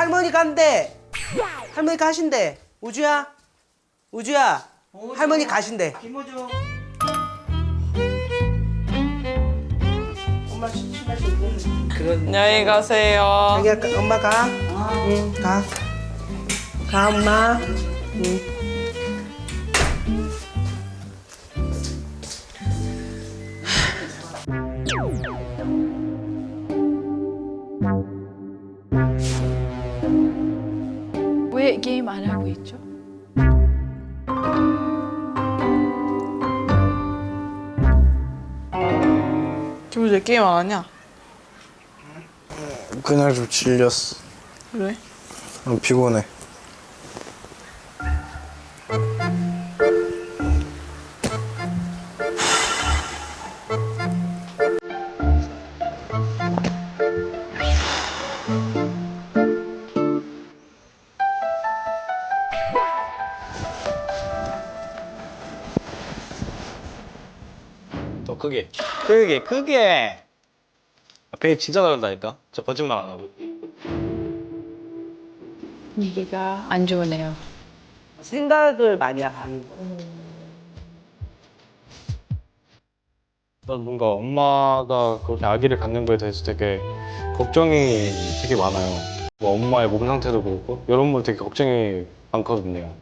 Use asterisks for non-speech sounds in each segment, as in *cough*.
할머니 간대. 할머니 가신대. 우주야, 우주야. 할머니 가신대. 김호중. 엄마 신발 신고. 그런. 안녕히 가세요. 자기야, 가- 엄마 가. 응, 가. 가, 엄마. 응. 김우재 게임 안 하냐? 그날 좀 질렸어. 왜? 난 피곤해. 크게 크게. 앞에 진짜 나온다니까? 저 거짓말 안 하고. 분위기가 안 좋으네요. 생각을 많이 하는 거. 난 뭔가 엄마가 그렇게 아기를 갖는 거에 대해서 되게 걱정이 되게 많아요. 뭐 엄마의 몸 상태도 그렇고 이런 거 되게 걱정이 많거든요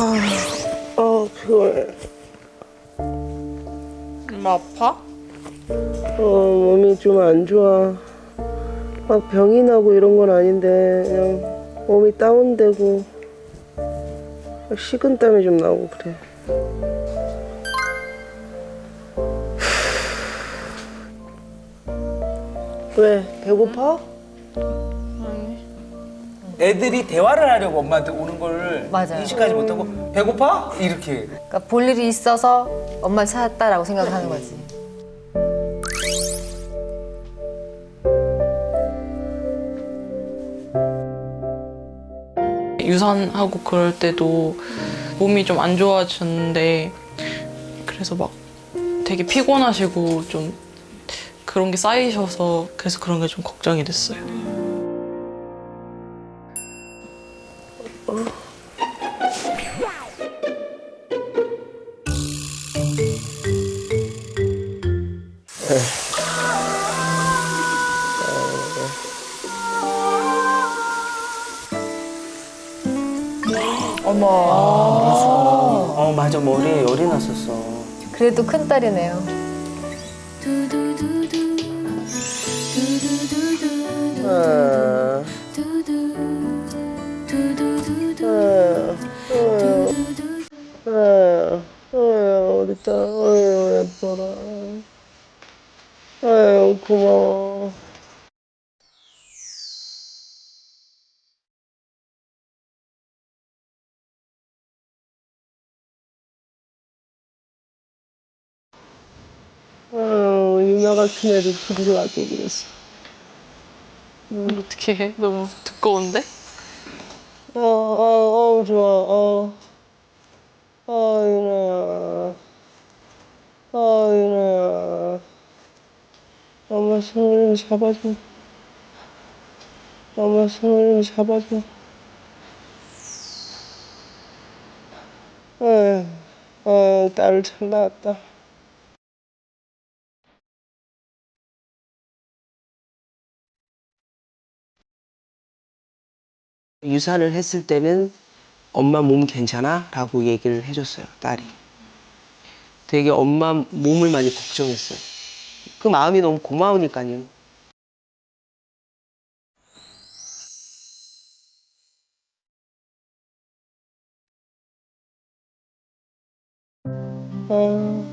아, 어, 그래. 엄마 아파? 어, 몸이 좀 안 좋아. 막 병이 나고 이런 건 아닌데, 그냥 몸이 다운되고, 식은땀이 좀 나고 그래. *sighs* 왜? 배고파? 아니. 애들이 대화를 하려고 엄마한테 오는 걸 맞아요. 인식하지 못하고 배고파? 이렇게. 그러니까 볼 일이 있어서 엄마를 찾았다라고 생각을 하는 거지. 유산하고 그럴 때도 몸이 좀 안 좋아졌는데 그래서 막 되게 피곤하시고 좀 그런 게 쌓이셔서 그래서 그런 게 좀 걱정이 됐어요. 그래도 큰 딸이네요. 같은 애를 가져가게 그랬어. 어떻게 해? 너무 두꺼운데? 어, 어, 어, 좋아, 어. 어, 유나야. 어, 유나야. 엄마 손을 좀 잡아줘. 엄마 손을 좀 잡아줘. 어, 어, 딸을 잘 낳았다. 유산을 했을 때는 엄마 몸 괜찮아? 라고 얘기를 해줬어요, 딸이. 되게 엄마 몸을 많이 걱정했어요. 그 마음이 너무 고마우니까요. 어,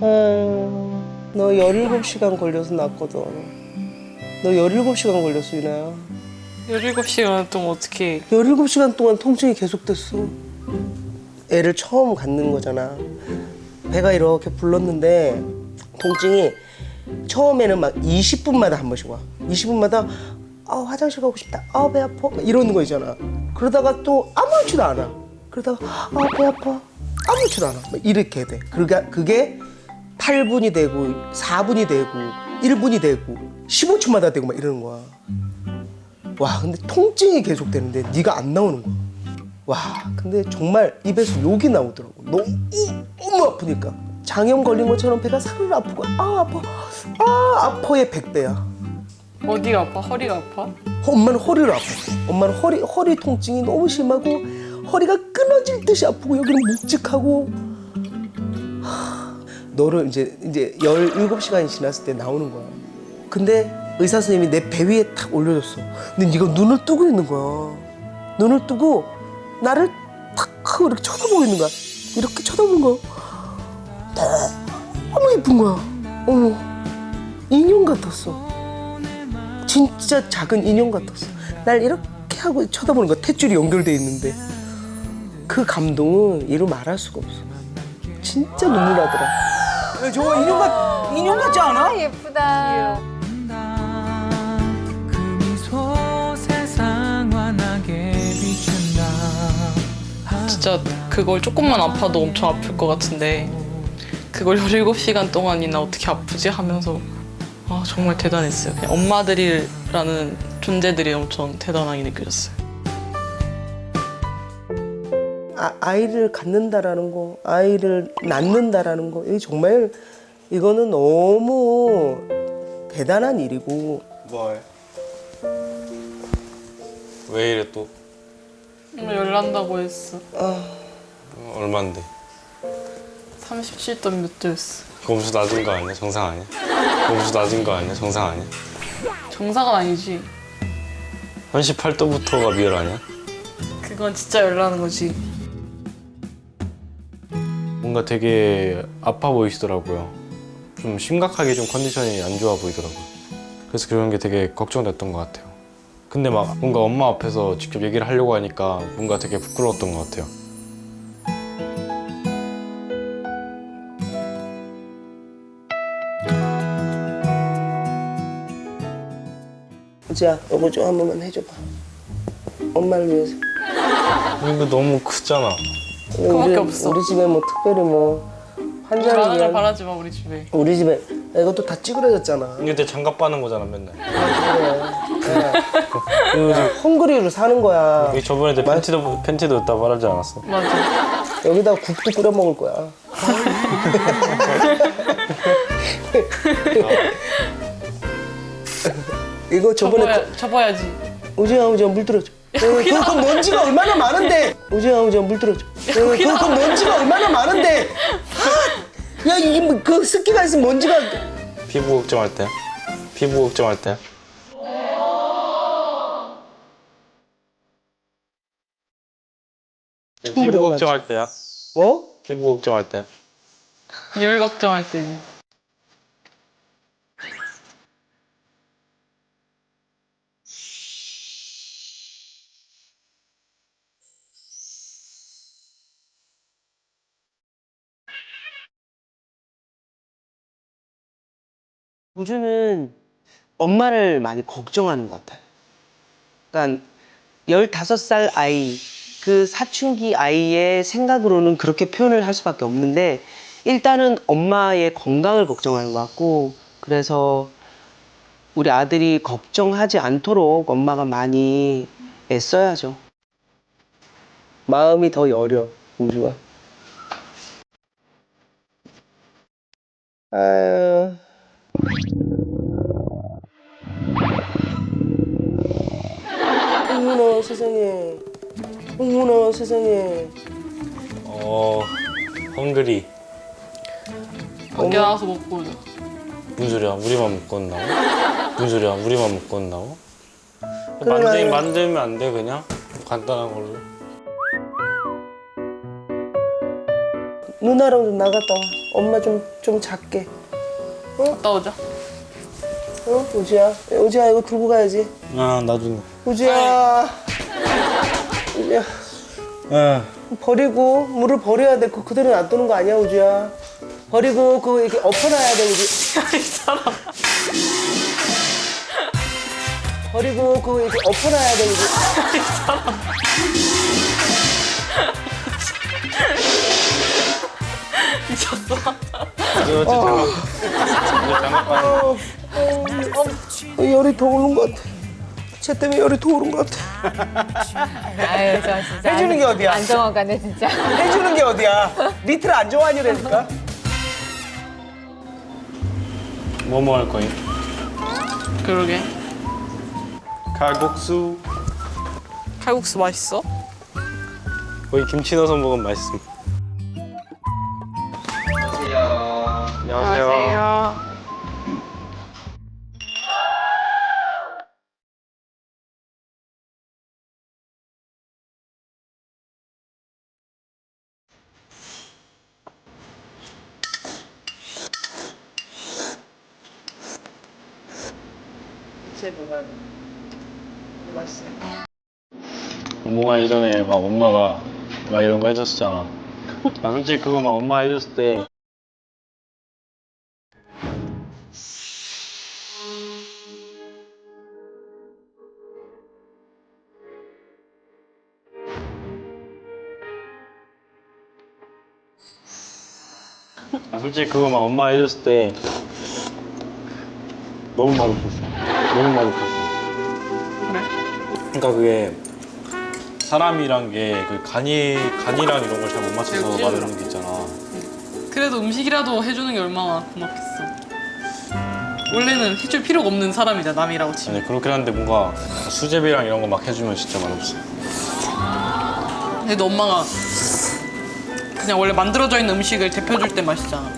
어, 너 17시간 걸려서 났거든. 너 17시간 걸렸어, 유나야. 17시간 동안 어떻게 17시간 동안 통증이 계속됐어. 애를 처음 갖는 거잖아. 배가 이렇게 불렀는데 통증이 처음에는 막 20분마다 한 번씩 와. 20분마다 아 화장실 가고 싶다. 아 배 아파. 막 이러는 거 있잖아. 그러다가 또 아무렇지도 않아. 그러다가 아 배 아파. 아무렇지도 않아. 막 이렇게 돼. 그게 그게 8분이 되고 4분이 되고 1분이 되고 15초마다 되고 막 이러는 거야. 와 근데 통증이 계속되는데 네가 안 나오는 거야. 와 근데 정말 입에서 욕이 나오더라고. 너무 너무 아프니까. 장염 걸린 것처럼 배가 사르르 아프고 아 아파. 아 아파의 백배야. 어디가 아파? 허리가 아파? 엄마는 허리를 아파 엄마는 허리 허리 통증이 너무 심하고 허리가 끊어질 듯이 아프고 여기는 묵직하고. 하, 너를 이제 이제 17시간이 지났을 때 나오는 거야. 근데 의사 선생님이 내 배 위에 탁 올려줬어 근데 네가 눈을 뜨고 있는 거야 눈을 뜨고 나를 탁 하고 이렇게 쳐다보고 있는 거야 이렇게 쳐다보는 거야 너무 예쁜 거야 어머 인형 같았어 진짜 작은 인형 같았어. 날 이렇게 하고 쳐다보는 거야. 탯줄이 연결돼 있는데 그 감동은 이루 말할 수가 없어. 진짜 눈물 나더라. 저거 인형 같 인형 같지 않아? 아, 예쁘다. 진짜 그걸 조금만 아파도 엄청 아플 것 같은데 그걸 *laughs* 17시간 동안이나 어떻게 아프지 하면서 아 정말 대단했어요. 그냥 엄마들이라는 존재들이 엄청 대단하게 느껴졌어요. 아, 아이를 갖는다라는 거, 아이를 낳는다라는 거, 이 정말 이거는 너무 대단한 일이고 뭐해? 왜 이래 또? 열난다고 했어. 얼만데? 37점 몇 도였어. 검수 낮은 거 아니야? 정상 아니야? 검수 낮은 거 아니야? 정상 아니야? 정상은 아니지. 38도부터가 미열 아니야? 그건 진짜 열나는 거지. 뭔가 되게 아파 보이시더라고요. 좀 심각하게 좀 컨디션이 안 좋아 보이더라고요. 그래서 그런 게 되게 걱정됐던 것 같아요. 근데 막 뭔가 엄마 앞에서 직접 얘기를 하려고 하니까 뭔가 되게 부끄러웠던 것 같아요. 자, 이거 좀 한 번만 해줘봐. 엄마를 위해서. 이거 너무 크잖아. 그거밖에 우리, 없어. 우리 집에 뭐 특별히 뭐 환자를 위한 바라지 마 우리 집에. 우리 집에 야, 이것도 다 찌그러졌잖아. 근데 장갑 빠는 거잖아 맨날. 이거 지금 헝그리로 사는 거야. 이 저번에 내 팬티도 팬티도 있다 말하지 않았어? 맞아. 여기다가 국도 끓여 먹을 거야. 이거 저번에 접어야, 접어야지. 그, 오지야 오지야 물 들어줘. 에, 그, 그 먼지가 얼마나 많은데. *laughs* 오지야 오지야 물 들어줘. 에, 그, 그 먼지가 얼마나 많은데. 아, 야 이게 뭐, 그 습기가 있으면 먼지가. 피부 걱정할 때. 피부 걱정할 때. 피부 걱정할 때야. 뭐? 피부 걱정할 때. 열 걱정할 때는. 우주는 엄마를 많이 걱정하는 것 같아요. 그러니까 15살 아이, 그 사춘기 아이의 생각으로는 그렇게 표현을 할 수밖에 없는데 일단은 엄마의 건강을 걱정하는 것 같고 그래서 우리 아들이 걱정하지 않도록 엄마가 많이 애써야죠. 마음이 더 여려, 우주가. 아유. 어머나 세상에 어머나 세상에 어, 헝그리. 밖에 나가서 먹고 오자. 무슨 소리야? 우리만 먹고 온다고? 무슨 소리야? 우리만 먹고 온다고? 그러면은- 만들, 만들면 안 돼 그냥? 간단한 걸로 누나랑 좀 나갔다 와. 엄마 좀 좀 작게. 갔다 오자. 어? 우지야. 우지야 이거 들고 가야지. 아 나도 우지야. 아 버리고 물을 버려야 돼. 그 그대로 놔두는 거 아니야, 우주야. 버리고 그거 이렇게 엎어놔야 돼, 우주. 이 사람. 버리고 그거 이렇게 엎어놔야 돼, 우주. 미쳤어. 이거 장갑 이거 장갑 봐 어, 어, 열이 더 오는 것 같아. 쟤 때문에 열이 더 오는 것 같아. 아유 저 진짜 *laughs* 해주는 게 어디야? 안정화가네 진짜. *laughs* 해주는 게 어디야? 밑을 안 좋아하니라니까. 뭐 먹을 거임? 그러게. 칼국수 칼국수 맛있어? 거기 김치 넣어서 먹으면 맛있음 안녕하세요 엄마가 예전에 막 엄마가 막 이런 거 해줬었잖아. *laughs* 나 솔직히 그거 막 엄마 해줬을 때 아, 솔직히 그거 막 엄마 해줬을 때 너무 맛없었어. 너무 맛없었어. 그래? 그러니까 그게 사람이란 게 그 간이 간이랑 이런 걸 잘 못 맞춰서? 만드는 게 있잖아. 그래도 음식이라도 해주는 게 얼마나 고맙겠어. 원래는 해줄 필요가 없는 사람이잖아, 남이라고 치면. 아니 그렇긴 한데 뭔가 수제비랑 이런 거 막 해주면 진짜 맛없어. 근데 너 엄마가 그냥 원래 만들어져 있는 음식을 데펴줄 때 맛있잖아.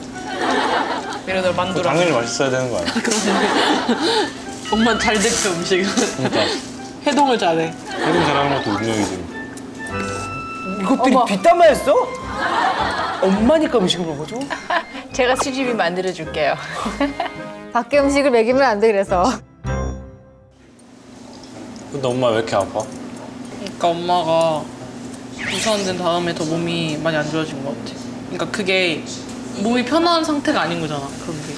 예를 들어 그거 만두랑. 당연히 맛있어야 되는 거 아니야? *laughs* 엄마는 잘 데펴 음식을. 그러니까 *laughs* 해동을 잘해. 해동 잘하는 것도 운명이지. 이것들이 뒷담화였어? 엄마니까 음식을 먹어줘? 제가 수집이 만들어 줄게요. *laughs* 밖에 음식을 먹이면 안 돼 그래서. 근데 엄마 왜 이렇게 아파? 그러니까 엄마가 유산된 다음에 더 몸이 많이 안 좋아진 것 같아. 그러니까 그게 몸이 편한 상태가 아닌 거잖아. 그런 게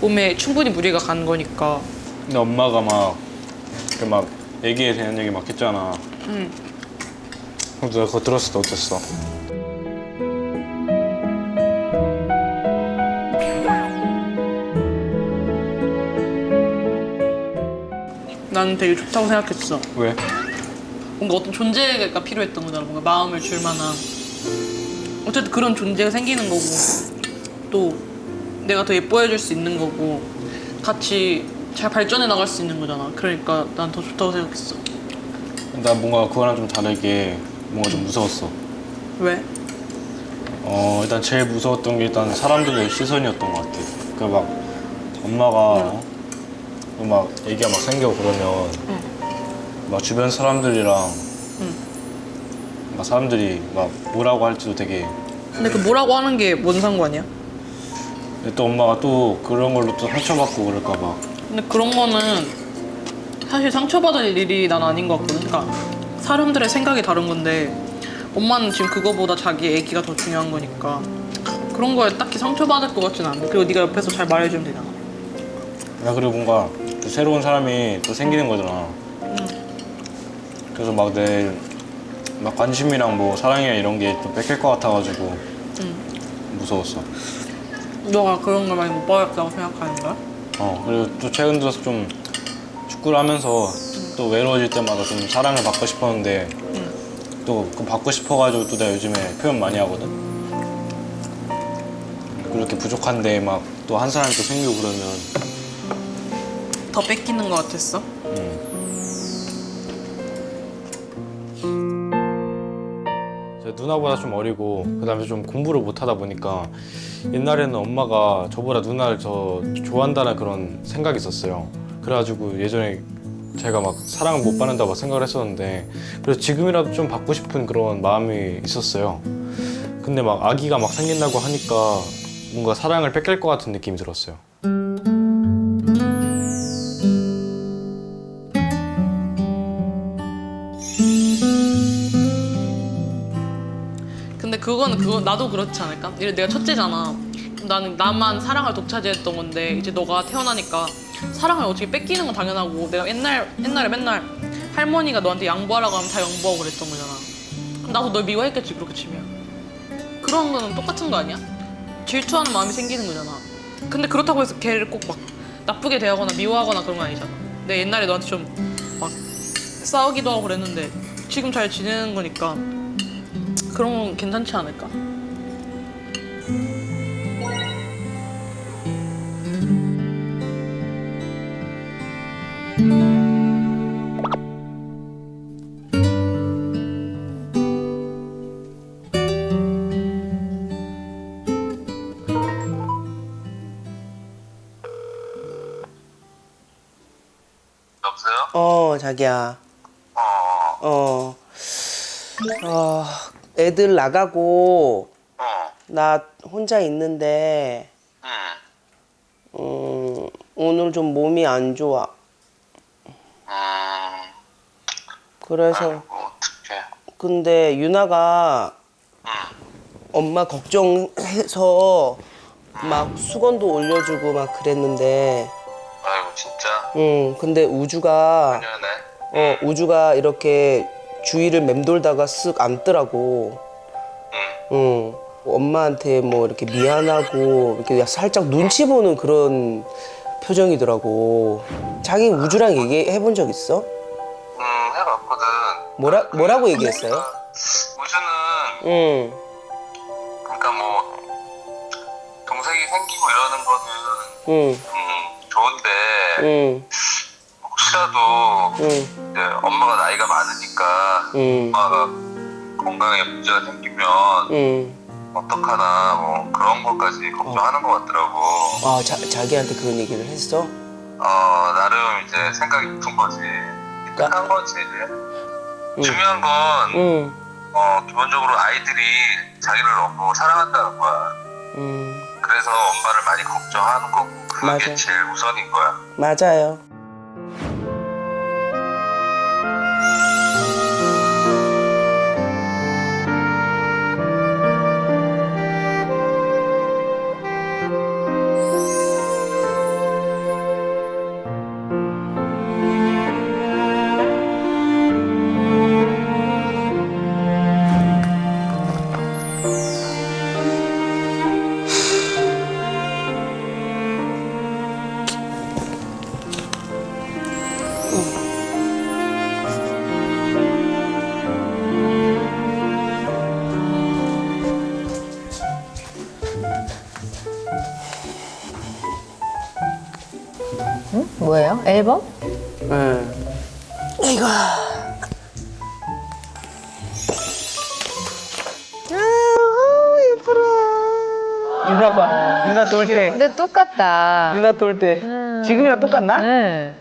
몸에 충분히 무리가 간 거니까. 근데 엄마가 막그막 얘기에 대한 얘기 막 했잖아. 응. 근데 내가 그거 들었을 때 어땠어? 나는 되게 좋다고 생각했어. 왜? 뭔가 어떤 존재가 필요했던 거잖아. 뭔가 마음을 줄 만한. 어쨌든 그런 존재가 생기는 거고 또 내가 더 예뻐해 줄 수 있는 거고 같이 잘 발전해 나갈 수 있는 거잖아. 그러니까 난 더 좋다고 생각했어. 난 뭔가 그거랑 좀 다르게 뭔가 좀 무서웠어. 왜? 어 일단 제일 무서웠던 게 일단 사람들의 시선이었던 것 같아. 그막 엄마가 어? 막 얘기가 막 생겨 그러면 막 주변 사람들이랑 막 사람들이 막 뭐라고 할지도 되게 근데 그 뭐라고 하는 게 뭔 상관이야? 근데 또 엄마가 또 그런 걸로 또 상처받고 그럴까 봐. 근데 그런 거는 사실 상처받을 일이 난 아닌 것 같거든. 그러니까 사람들의 생각이 다른 건데 엄마는 지금 그거보다 자기 애기가 더 중요한 거니까 그런 거에 딱히 상처받을 것 같진 않아. 그리고 네가 옆에서 잘 말해주면 되잖아. 야 그리고 뭔가 또 새로운 사람이 또 생기는 거잖아. 그래서 막 내 막 관심이랑 뭐 사랑이랑 이런 게좀 뺏길 것 같아가지고 무서웠어. 너가 그런 걸 많이 못 받았다고 생각하는 거야? 어 그리고 또 최근 들어서 좀 축구를 하면서 또 외로워질 때마다 좀 사랑을 받고 싶었는데 또 그 받고 싶어가지고 또 내가 요즘에 표현 많이 하거든. 그렇게 부족한데 막 또 한 사람이 또 생기고 그러면 더 뺏기는 것 같았어? 누나보다 좀 어리고 그다음에 좀 공부를 못하다 보니까 옛날에는 엄마가 저보다 누나를 더 좋아한다는 그런 생각이 있었어요. 그래가지고 예전에 제가 막 사랑을 못 받는다고 생각을 했었는데 그래서 지금이라도 좀 받고 싶은 그런 마음이 있었어요. 근데 막 아기가 막 생긴다고 하니까 뭔가 사랑을 뺏길 것 같은 느낌이 들었어요. 그거는 그거 나도 그렇지 않을까? 이래 내가 첫째잖아. 나는 나만 사랑을 독차지했던 건데 이제 너가 태어나니까 사랑을 어떻게 뺏기는 건 당연하고 내가 옛날 옛날에 맨날 할머니가 너한테 양보하라고 하면 다 양보하고 그랬던 거잖아. 그럼 나도 널 미워했겠지 그렇게 치면. 그런 거는 똑같은 거 아니야? 질투하는 마음이 생기는 거잖아. 근데 그렇다고 해서 걔를 꼭 막 나쁘게 대하거나 미워하거나 그런 건 아니잖아. 내 옛날에 너한테 좀 막 싸우기도 하고 그랬는데 지금 잘 지내는 거니까 그런 건 괜찮지 않을까? 어 자기야. 어. 어. 애들 나가고 나 혼자 있는데 음, 오늘 좀 몸이 안 좋아. 그래서 근데 유나가 엄마 걱정해서 막 수건도 올려주고 막 그랬는데 아이고 진짜? 응 근데 우주가 미안해. 어 우주가 이렇게 주위를 맴돌다가 쓱 앉더라고. 응. 엄마한테 뭐 이렇게 미안하고 이렇게 살짝 눈치 보는 그런 표정이더라고. 자기 우주랑 얘기해 본 적 있어? 음 해봤거든. 뭐라 뭐라고 얘기했어요? 우주는 응. 그러니까 뭐 동생이 생기고 이러는 거는 응, 음 좋은데 응, 혹시라도 응, 이제 엄마가 나이가 많으니까 응, 엄마가 건강에 문제가 생기면 응. 어떡하나 뭐 그런 것까지 걱정하는 것 같더라고. 아, 자, 자기한테 그런 얘기를 했어? 어 나름 이제 생각이 깊은 거지. 한 거지 이제. 중요한 건 응, 어, 기본적으로 아이들이 자기를 너무 사랑한다는 거야. 응, 그래서 엄마를 많이 걱정하는 거고 그게 맞아. 제일 우선인 거야. 맞아요. 응. 이거. 아. 유나 봐. 유나 돌 때. 근데 똑같다. 유나 돌 때. 지금이랑 똑같나? 네.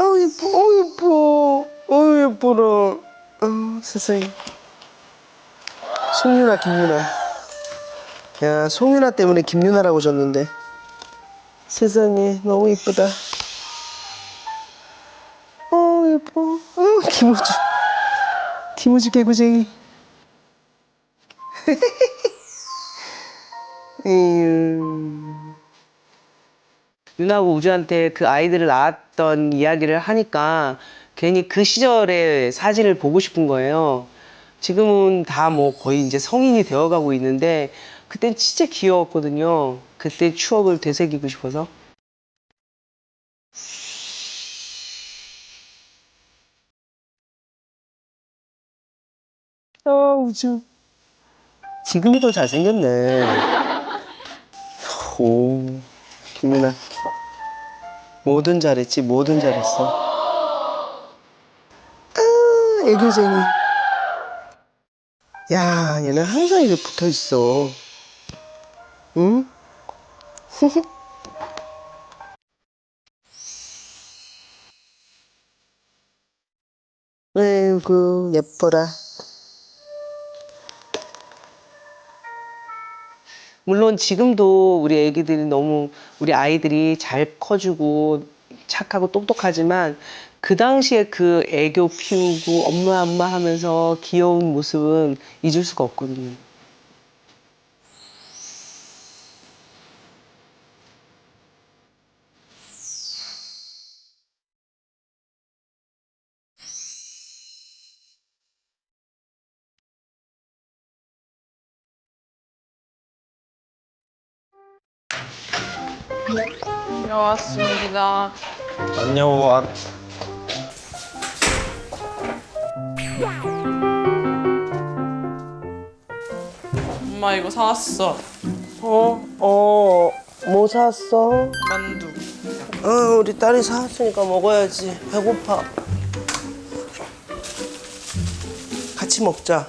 어우 예뻐, 어우 예뻐, 어우 예뻐라. 어 세상에. 송유나, 김유나. 야, 송유나 때문에 김유나라고 졌는데. 세상에 너무 예쁘다. 어 김우주. 김우주 개구쟁이. 에휴. *laughs* 누나하고 우주한테 그 아이들을 낳았던 이야기를 하니까 괜히 그 시절의 사진을 보고 싶은 거예요. 지금은 다 뭐 거의 이제 성인이 되어가고 있는데 그땐 진짜 귀여웠거든요. 그때 추억을 되새기고 싶어서. 아 우주. 지금이 더 잘생겼네. 오, 김민아. 뭐든 잘했지, 뭐든 잘했어. 아, 애교쟁이. 야, 얘는 항상 이렇게 붙어 있어. 응? *laughs* 아이고, 예뻐라. 물론 지금도 우리 애기들이 너무 우리 아이들이 잘 커주고 착하고 똑똑하지만 그 당시에 그 애교 피우고 엄마 엄마 하면서 귀여운 모습은 잊을 수가 없거든요. 안녕. 엄마 이거 사왔어. 어, 어, 뭐 사왔어? 만두. 어, 우리 딸이 사왔으니까 먹어야지. 배고파. 같이 먹자.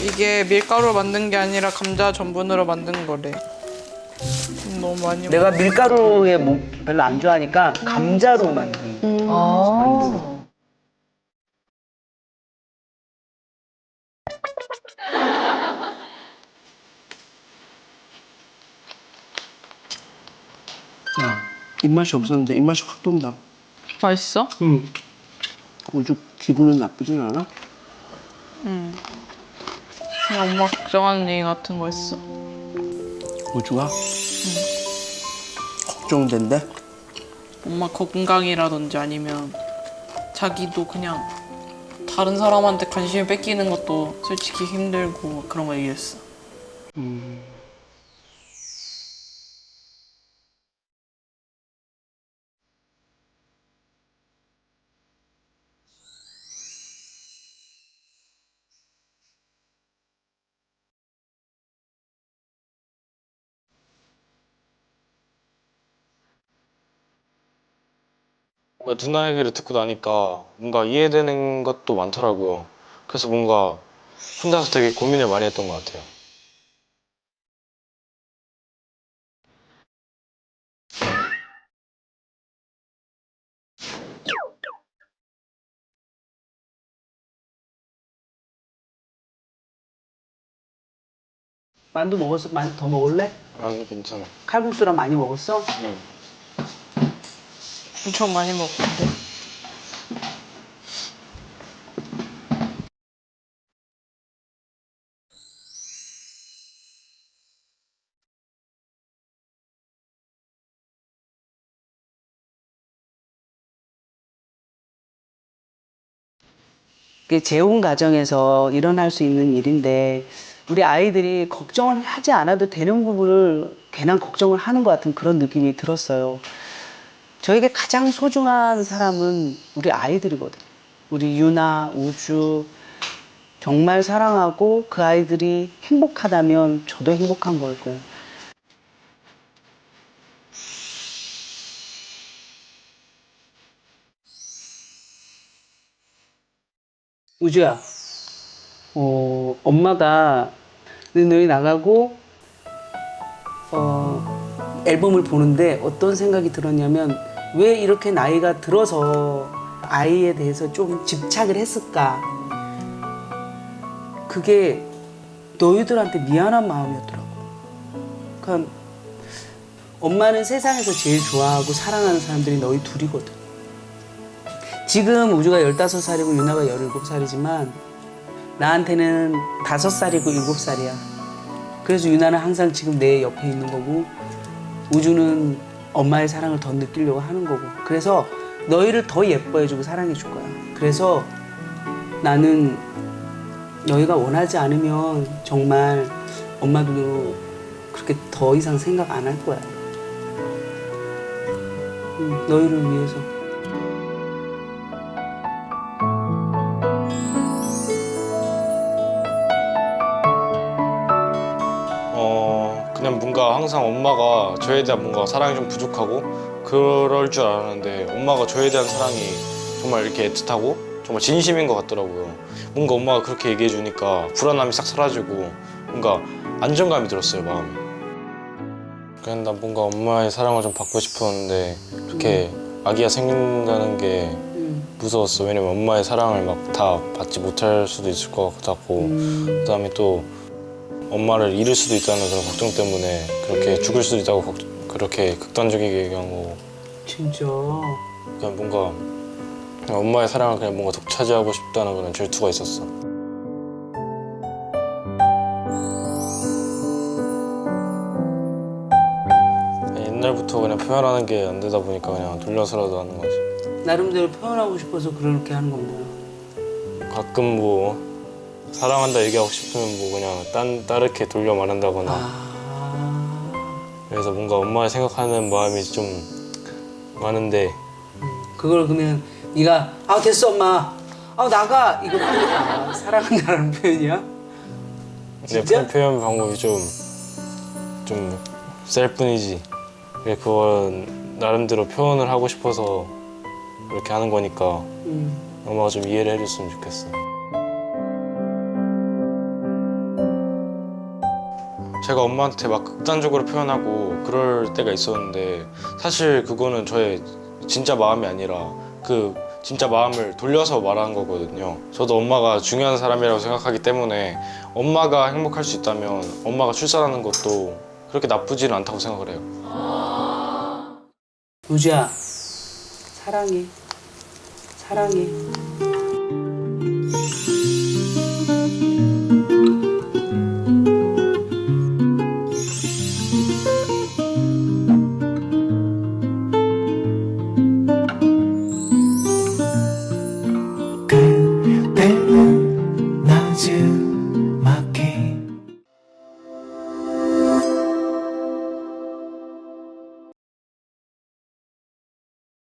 이게 밀가루로 만든 게 아니라 감자 전분으로 만든 거래. 음, 너무 많이 내가 밀가루에 뭐 별로 안 좋아하니까 감자로 만든. 입맛이 없었는데 입맛이 확 돈다. 맛있어? 응. 우주 기분은 나쁘진 않아? 그냥 엄마 걱정하는 얘기 같은 거 있어. 우주가? 걱정된대? 엄마 건강이라든지 아니면 자기도 그냥 다른 사람한테 관심을 뺏기는 것도 솔직히 힘들고 그런 거 얘기했어. 뭔가 누나 얘기를 듣고 나니까 뭔가 이해되는 것도 많더라고요. 그래서 뭔가 혼자서 되게 고민을 많이 했던 것 같아요. 만두 먹었어? 만, 더 먹을래? 아니 괜찮아. 칼국수랑 많이 먹었어? 응. 엄청 많이 먹었는데. 재혼 가정에서 일어날 수 있는 일인데 우리 아이들이 걱정을 하지 않아도 되는 부분을 괜한 걱정을 하는 것 같은 그런 느낌이 들었어요. 저에게 가장 소중한 사람은 우리 아이들이거든. 우리 유나, 우주 정말 사랑하고 그 아이들이 행복하다면 저도 행복한 걸 거예요. 우주야, 어, 엄마가 너희 나가고 어, 앨범을 보는데 어떤 생각이 들었냐면 왜 이렇게 나이가 들어서 아이에 대해서 좀 집착을 했을까? 그게 너희들한테 미안한 마음이었더라고. 그러니까 엄마는 세상에서 제일 좋아하고 사랑하는 사람들이 너희 둘이거든. 지금 우주가 15살이고 유나가 17살이지만 나한테는 5살이고 7살이야. 그래서 유나는 항상 지금 내 옆에 있는 거고 우주는 엄마의 사랑을 더 느끼려고 하는 거고 그래서 너희를 더 예뻐해주고 사랑해줄 거야. 그래서 나는 너희가 원하지 않으면 정말 엄마도 그렇게 더 이상 생각 안 할 거야. 응, 너희를 위해서. 뭔가 항상 엄마가 저에 대한 뭔가 사랑이 좀 부족하고 그럴 줄 알았는데 엄마가 저에 대한 사랑이 정말 이렇게 애틋하고 정말 진심인 것 같더라고요. 뭔가 엄마가 그렇게 얘기해 주니까 불안함이 싹 사라지고 뭔가 안정감이 들었어요 마음이. 그냥 난 뭔가 엄마의 사랑을 좀 받고 싶었는데 그렇게 아기가 생긴다는 게 음. 무서웠어. 왜냐면 엄마의 사랑을 막 다 받지 못할 수도 있을 것 같고 음. 그다음에 또 엄마를 잃을 수도 있다는 그런 걱정 때문에 그렇게 죽을 수도 있다고 걱- 그렇게 극단적이게 얘기한 거고 진짜. 그냥 뭔가 그냥 엄마의 사랑을 그냥 뭔가 독차지하고 싶다는 그런 질투가 있었어. 옛날부터 그냥 표현하는 게 안 되다 보니까 그냥 돌려서라도 하는 거지. 나름대로 표현하고 싶어서 그렇게 하는 겁니다. 가끔 뭐 사랑한다 얘기하고 싶으면 뭐 그냥 딴 따르게 돌려 말한다거나 아. 그래서 뭔가 엄마를 생각하는 마음이 좀 많은데 그걸 그러면 네가 아 됐어 엄마. 아 나가 이거 아, 사랑한다는 표현이야? 근데 진짜? 표- 표현 방법이 좀 좀 셀 뿐이지. 그게 그건 나름대로 표현을 하고 싶어서 그렇게 하는 거니까 음. 엄마가 좀 이해를 해줬으면 좋겠어. 제가 엄마한테 막 극단적으로 표현하고 그럴 때가 있었는데 사실 그거는 저의 진짜 마음이 아니라 그 진짜 마음을 돌려서 말하는 거거든요. 저도 엄마가 중요한 사람이라고 생각하기 때문에 엄마가 행복할 수 있다면 엄마가 출산하는 것도 그렇게 나쁘지는 않다고 생각을 해요. 우지야 사랑해 사랑해